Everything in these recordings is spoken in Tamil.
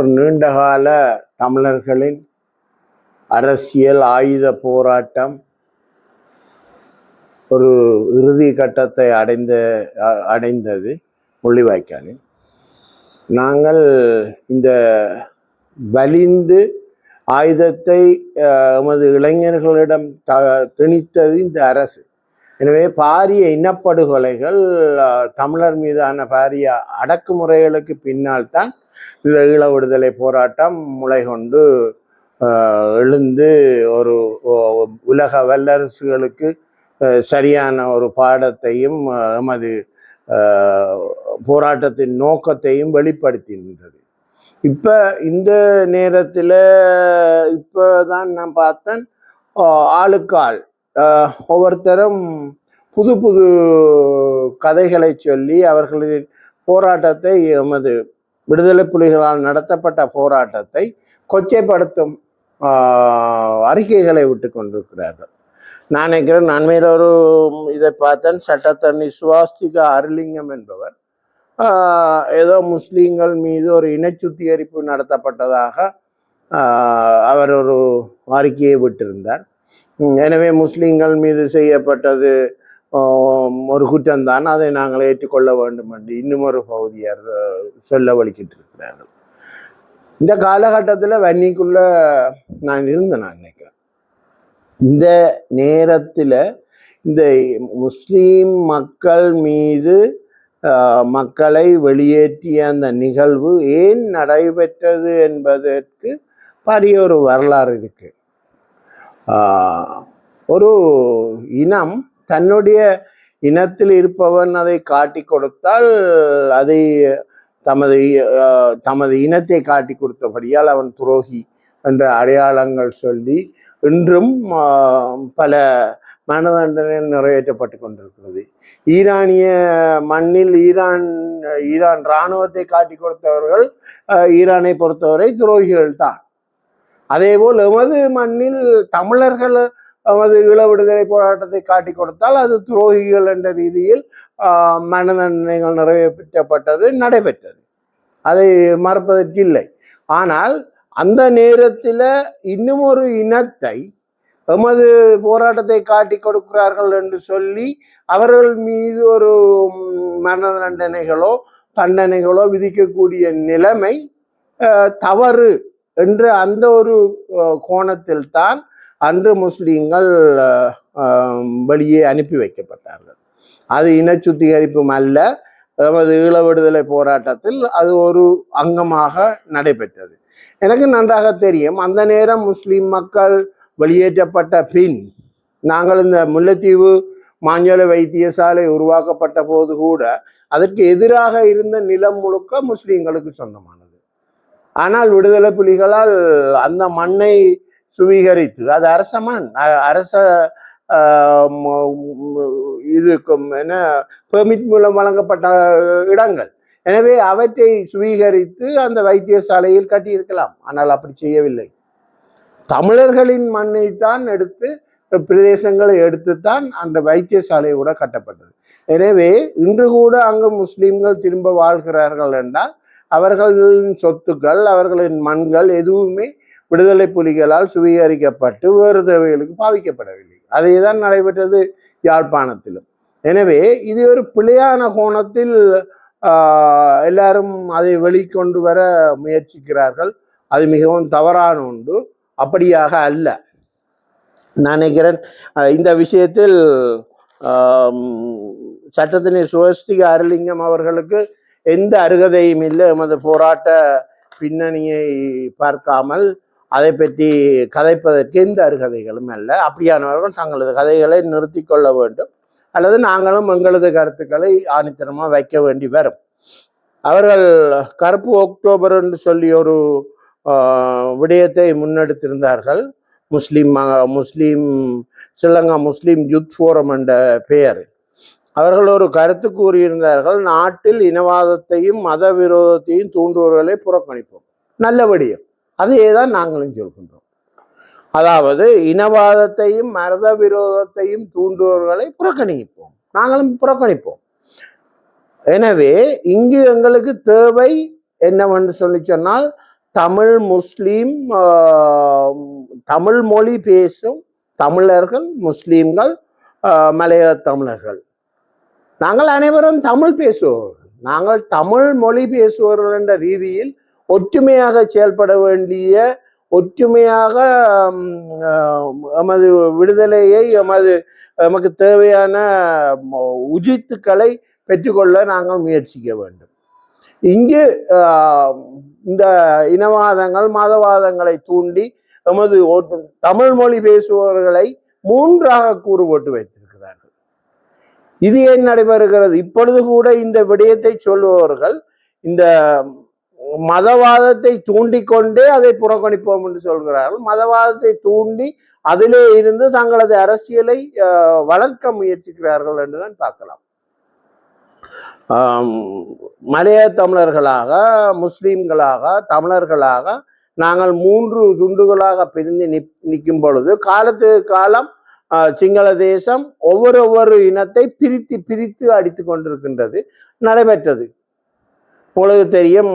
ஒரு நீண்டகால தமிழர்களின் அரசியல் ஆயுத போராட்டம் ஒரு இறுதி கட்டத்தை அடைந்த அடைந்தது முள்ளிவாய்க்காலில். நாங்கள் இந்த வலிந்து ஆயுதத்தை எமது இளைஞர்களிடம் த திணித்தது இந்த அரசு. எனவே பாரிய இனப்படுகொலைகள் தமிழர் மீதான பாரிய அடக்குமுறைகளுக்கு பின்னால் தான் இந்த ஈழ விடுதலை போராட்டம் முளை கொண்டு எழுந்து ஒரு உலக வல்லரசுகளுக்கு சரியான ஒரு பாடத்தையும் எமது போராட்டத்தின் நோக்கத்தையும் வெளிப்படுத்தின்றது. இப்போ இந்த நேரத்தில் இப்போ தான் நான் பார்த்தேன் ஆளுக்கு ஆள் ஒவ்வொருத்தரும் புது புது கதைகளை சொல்லி அவர்களின் போராட்டத்தை எமது விடுதலை புலிகளால் நடத்தப்பட்ட போராட்டத்தை கொச்சைப்படுத்தும் அறிக்கைகளை விட்டு கொண்டிருக்கிறார்கள். நான் நினைக்கிறேன் நன்மையில் ஒரு இதை பார்த்தேன். சட்டத்தண்ணி சுவாஸ்திகா அருளிங்கம் என்பவர் ஏதோ முஸ்லீம்கள் மீது ஒரு இன சுத்திகரிப்பு நடத்தப்பட்டதாக அவர் ஒரு அறிக்கையை விட்டிருந்தார். எனவே முஸ்லீம்கள் மீது செய்யப்பட்டது ஒரு குற்றம்தான். அதை நாங்கள் ஏற்றுக்கொள்ள வேண்டும் என்று இன்னும் ஒரு பகுதியார் சொல்ல வலிக்கிட்டு இருக்கிறார்கள் இந்த காலகட்டத்தில் வன்னிக்குள்ள நான் இருந்தேன் நான் நினைக்கிறேன். இந்த நேரத்தில் இந்த முஸ்லீம் மக்கள் மீது மக்களை வெளியேற்றிய அந்த நிகழ்வு ஏன் நடைபெற்றது என்பதற்கு பாரிய ஒரு வரலாறு இருக்குது ஒரு இனம் தன்னுடைய இனத்தில் இருப்பவன் அதை காட்டி கொடுத்தால் அதை தமது தமது இனத்தை காட்டி கொடுத்தபடியால் அவன் துரோகி என்ற அடையாளங்கள் சொல்லி இன்றும் பல மரண தண்டனைகள் நிறைவேற்றப்பட்டு கொண்டிருக்கிறது. ஈரானிய மண்ணில் ஈரான் ஈரான் இராணுவத்தை காட்டி கொடுத்தவர்கள் ஈரானை பொறுத்தவரை துரோகிகள் தான் அதே போல் எமது மண்ணில் தமிழர்கள் எமது இள விடுதலை போராட்டத்தை காட்டி கொடுத்தால் அது துரோகிகள் என்ற ரீதியில் மனதண்டனைகள் நிறைவேற்றப்பட்டது நடைபெற்றது. அதை மறப்பதற்கு இல்லை. ஆனால் அந்த நேரத்தில் இன்னும் ஒரு இனத்தை எமது போராட்டத்தை காட்டி கொடுக்கிறார்கள் என்று சொல்லி அவர்கள் மீது ஒரு மரண தண்டனைகளோ தண்டனைகளோ விதிக்கக்கூடிய நிலைமை தவறு. என்ற அந்த ஒரு கோணத்தில்தான் கோணத்தில் தான் அன்று முஸ்லீம்கள் வெளியே அனுப்பி வைக்கப்பட்டார்கள். அது இன சுத்திகரிப்பும் அல்ல. நமது ஈழ விடுதலை போராட்டத்தில் அது ஒரு அங்கமாக நடைபெற்றது. எனக்கு நன்றாக தெரியும். அந்த நேரம் முஸ்லீம் மக்கள் வெளியேற்றப்பட்ட பின் நாங்கள் இந்த முல்லைத்தீவு மாஞ்சோலை வைத்தியசாலை உருவாக்கப்பட்ட போது கூட அதற்கு எதிராக இருந்த நிலம் முழுக்க முஸ்லீம்களுக்கு சொந்தமானது. ஆனால் விடுதலை புலிகளால் அந்த மண்ணை சுவீகரித்து அது அரச மண் அ- அரச இதுக்கும் இது என்ன பெர்மிட் மூலம் வழங்கப்பட்ட இடங்கள். எனவே அவற்றை சுவீகரித்து அந்த வைத்தியசாலையில் கட்டியிருக்கலாம். ஆனால் அப்படி செய்யவில்லை. தமிழர்களின் மண்ணை தான் எடுத்து பிரதேசங்களை எடுத்துத்தான் அந்த வைத்தியசாலை கூட கட்டப்பட்டது. எனவே இன்று கூட அங்கு முஸ்லீம்கள் திரும்ப வாழ்கிறார்கள் என்றால் அவர்களின் சொத்துக்கள் அவர்களின் மண்கள் எதுவுமே விடுதலை புலிகளால் சுவீகரிக்கப்பட்டு வேறு தேவைகளுக்கு பாவிக்கப்படவில்லை. அதே தான் நடைபெற்றது யாழ்ப்பாணத்திலும். எனவே இது ஒரு பிழையான கோணத்தில் எல்லாரும் அதை வெளிக்கொண்டு வர முயற்சிக்கிறார்கள். அது மிகவும் தவறான ஒன்று. அப்படியாக அல்ல. நான் நினைக்கிறேன் இந்த விஷயத்தில் சட்டத்தினை சுவஸ்திக அருளிங்கம் அவர்களுக்கு எந்த அருகதையும் இல்லை. எமது போராட்ட பின்னணியை பார்க்காமல் அதை பற்றி கதைப்பதற்கு எந்த அருகதைகளும் அல்ல. அப்படியானவர்கள் தங்களது கதைகளை நிறுத்தி கொள்ள வேண்டும். அல்லது நாங்களும் எங்களது கருத்துக்களை ஆணித்தரமாக வைக்க வேண்டி வரும். அவர்கள் கருப்பு அக்டோபர் என்று சொல்லி ஒரு விடயத்தை முன்னெடுத்திருந்தார்கள். முஸ்லீம் ம- Muslim Sri Lanka Muslim Youth Forum என்ற பெயர் அவர்கள் ஒரு கருத்து கூறியிருந்தார்கள் நாட்டில் இனவாதத்தையும் மத விரோதத்தையும் தூண்டுவர்களை புறக்கணிப்போம். நல்லபடியும் அதையே தான் நாங்களும் சொல்கின்றோம். அதாவது இனவாதத்தையும் மத விரோதத்தையும் தூண்டுவர்களை புறக்கணிப்போம். நாங்களும் புறக்கணிப்போம். எனவே இங்கு எங்களுக்கு தேவை என்னவென்று சொல்லி சொன்னால் தமிழ் முஸ்லீம் தமிழ் மொழி பேசும் தமிழர்கள் முஸ்லீம்கள் மலையாள தமிழர்கள். நாங்கள் அனைவரும் தமிழ் பேசுவோம். நாங்கள் தமிழ் மொழி பேசுபவர்கள் என்ற ரீதியில் ஒற்றுமையாக செயல்பட வேண்டிய ஒற்றுமையாக எமது விடுதலையை எமது நமக்கு தேவையான உஜித்துக்களை பெற்றுக்கொள்ள நாங்கள் முயற்சிக்க வேண்டும். இங்கு இந்த இனவாதங்கள் மதவாதங்களை தூண்டி எமது தமிழ் மொழி பேசுபவர்களை மூன்றாக கூறுபட்டு போட்டு இது ஏன் நடைபெறுகிறது? இப்பொழுது கூட இந்த விடயத்தை சொல்லுபவர்கள் இந்த மதவாதத்தை தூண்டிக்கொண்டே அதை புறக்கணிப்போம் என்று சொல்கிறார்கள். மதவாதத்தை தூண்டி அதிலே இருந்து தங்களது அரசியலை வளர்க்க முயற்சிக்கிறார்கள் என்றுதான் பார்க்கலாம். மலைய தமிழர்களாக முஸ்லீம்களாக தமிழர்களாக நாங்கள் மூன்று துண்டுகளாக பிரிந்து நிப் நிற்கும் பொழுது காலத்துக்கு காலம் சிங்கள தேசம் ஒவ்வொரு ஒவ்வொரு இனத்தை பிரித்து பிரித்து அடித்து கொண்டிருக்கின்றது நடைபெற்றது. உங்களுக்கு தெரியும்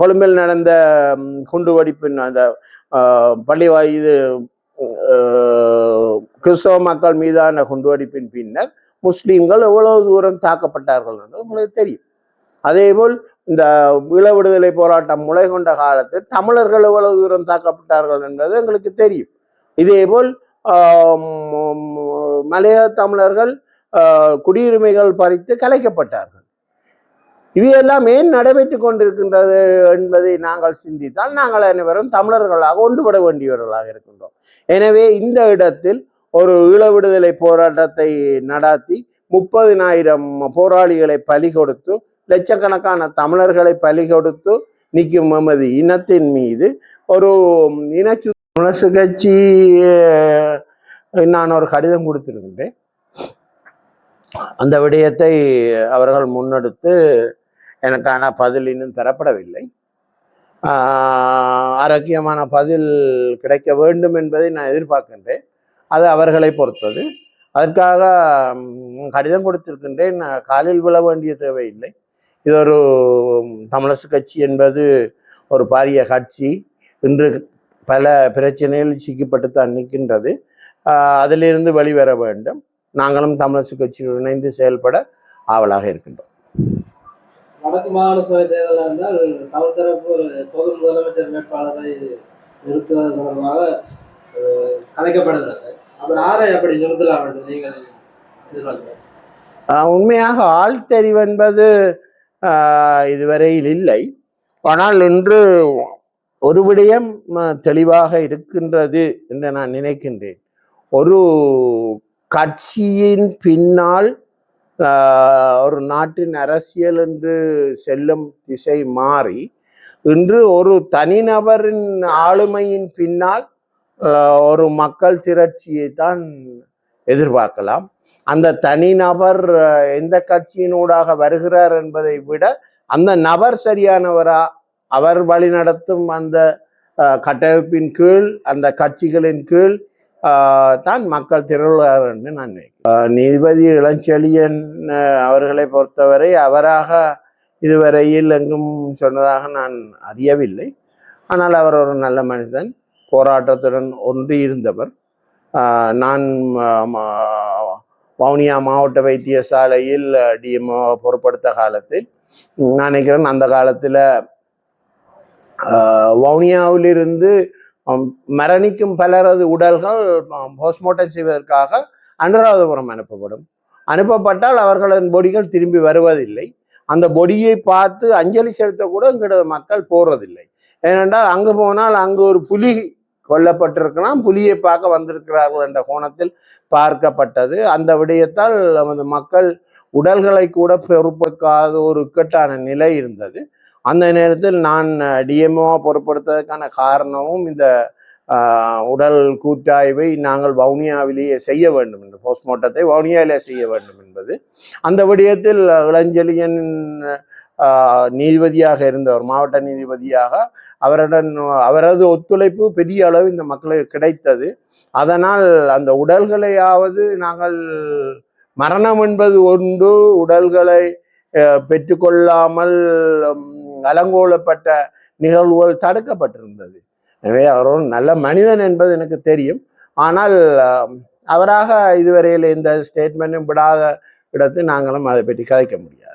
கொழும்பில் நடந்த குண்டுவெடிப்பின் அந்த பள்ளி வாயு இது கிறிஸ்தவ மக்கள் மீதான குண்டுவெடிப்பின் பின்னர் முஸ்லீம்கள் எவ்வளவு தூரம் தாக்கப்பட்டார்கள் என்று உங்களுக்கு தெரியும். அதேபோல் இந்த ஈழ விடுதலை போராட்டம் முளை கொண்ட காலத்தில் தமிழர்கள் எவ்வளவு தூரம் தாக்கப்பட்டார்கள் என்பது எங்களுக்கு தெரியும். இதேபோல் மலைய தமிழர்கள் ஆஹ், குடியுரிமைகள் பறித்து கலைக்கப்பட்டார்கள். இவையெல்லாம் ஏன் நடைபெற்று கொண்டிருக்கின்றது என்பதை நாங்கள் சிந்தித்தால் நாங்கள் அனைவரும் தமிழர்களாக ஒன்றுபட வேண்டியவர்களாக இருக்கின்றோம். எனவே இந்த இடத்தில் ஒரு ஈழ விடுதலை போராட்டத்தை நடாத்தி முப்பதினாயிரம் போராளிகளை பலி கொடுத்து லட்சக்கணக்கான தமிழர்களை பலி கொடுத்து நிற்கும் எமது இனத்தின் மீது ஒரு இனச்சு தமிழரசு கட்சி நான் ஒரு கடிதம் கொடுத்திருக்கின்றேன். அந்த விடயத்தை அவர்கள் முன்னெடுத்து எனக்கான பதில் இன்னும் தரப்படவில்லை. ஆரோக்கியமான பதில் கிடைக்க வேண்டும் என்பதை நான் எதிர்பார்க்கின்றேன். அது அவர்களை பொறுத்தது. அதற்காக கடிதம் கொடுத்திருக்கின்றேன். காலில் விழ வேண்டிய தேவையில்லை. இது ஒரு தமிழரசு கட்சி என்பது ஒரு பாரிய கட்சி. இன்று பல பிரச்சனைகள் சிக்கப்பட்டு தான் நிற்கின்றது. அதிலிருந்து வெளிவர வேண்டும். நாங்களும் தமிழரசு கட்சியுடன் இணைந்து செயல்பட ஆவலாக இருக்கின்றோம். வடக்கு மாகாண சபை தேர்தல் என்றால் தமிழ் தரப்பு ஒரு பொது முதலமைச்சர் வேட்பாளரை நிறுத்துவது தொடர்பாக கலைக்கப்படுகிறது. அப்படி ஆரை அப்படி நிறுத்தலாம் என்று நீங்கள் உண்மையாக ஆள் தெரிவு என்பது இதுவரையில் இல்லை. ஆனால் இன்று ஒரு விடயம் தெளிவாக இருக்கின்றது என்று நான் நினைக்கின்றேன். ஒரு கட்சியின் பின்னால் ஒரு நாட்டின் அரசியல் என்று செல்லும் திசை மாறி இன்று ஒரு தனிநபரின் ஆளுமையின் பின்னால் ஒரு மக்கள் திரட்சியை தான் எதிர்பார்க்கலாம். அந்த தனிநபர் எந்த கட்சியினூடாக வருகிறார் என்பதை விட அந்த நபர் சரியானவரா? அவர் வழிநடத்தும் அந்த கட்டமைப்பின் கீழ் அந்த கட்சிகளின் கீழ் தான் மக்கள் திரளுவார் என்று நான் நினைக்கிறேன். நீதிபதி இளஞ்செழியன் அவர்களை பொறுத்தவரை அவராக இதுவரையில் எங்கும் சொன்னதாக நான் அறியவில்லை. ஆனால் அவர் ஒரு நல்ல மனிதன் போராட்டத்துடன் ஒன்றி இருந்தவர். நான் வவுனியா மாவட்ட வைத்தியசாலையில் டிஎம்ஓ பொறுப்படுத்த காலத்தில் நான் நினைக்கிறேன் அந்த காலத்தில் வவுனியாவிலிருந்து மரணிக்கும் பலரது உடல்கள் போஸ்ட்மார்ட்டம் செய்வதற்காக அனுராதபுரம் அனுப்பப்படும். அனுப்பப்பட்டால் அவர்களின் பொடிகள் திரும்பி வருவதில்லை. அந்த பொடியை பார்த்து அஞ்சலி செலுத்த கூட இங்கிட்ட மக்கள் போறதில்லை. ஏனென்றால் அங்கு போனால் அங்கு ஒரு புலி கொல்லப்பட்டிருக்கலாம் புலியை பார்க்க வந்திருக்கிறார்கள் என்ற கோணத்தில் பார்க்கப்பட்டது. அந்த விடயத்தால் நமது மக்கள் உடல்களை கூட பொறுப்பெடுக்காத ஒரு இக்கட்டான நிலை இருந்தது. அந்த நேரத்தில் நான் டிஎம்ஓ பொறுப்படுத்ததுக்கான காரணமும் இந்த உடல் கூட்டாய்வை நாங்கள் வவுனியாவிலேயே செய்ய வேண்டும் என்று போஸ்ட்மார்ட்டத்தை வவுனியாவிலே செய்ய வேண்டும் என்பது. அந்த விடயத்தில் இளஞ்செழியன் நீதிபதியாக இருந்தவர் மாவட்ட நீதிபதியாக அவருடன் அவரது ஒத்துழைப்பு பெரிய அளவு இந்த மக்களுக்கு கிடைத்தது. அதனால் அந்த உடல்களையாவது நாங்கள் மரணம் என்பது ஒன்று உடல்களை பெற்றுக்கொள்ளாமல் அலங்கோலப்பட்ட நிகழ்வுகள் தடுக்கப்பட்டிருந்தது. எனவே அவர் ஒரு நல்ல மனிதன் என்பது எனக்கு தெரியும். ஆனால் அவராக இதுவரையில் எந்த ஸ்டேட்மெண்ட்டும் விடாத இடத்து நாங்களும் அதை பற்றி கதைக்க முடியாது.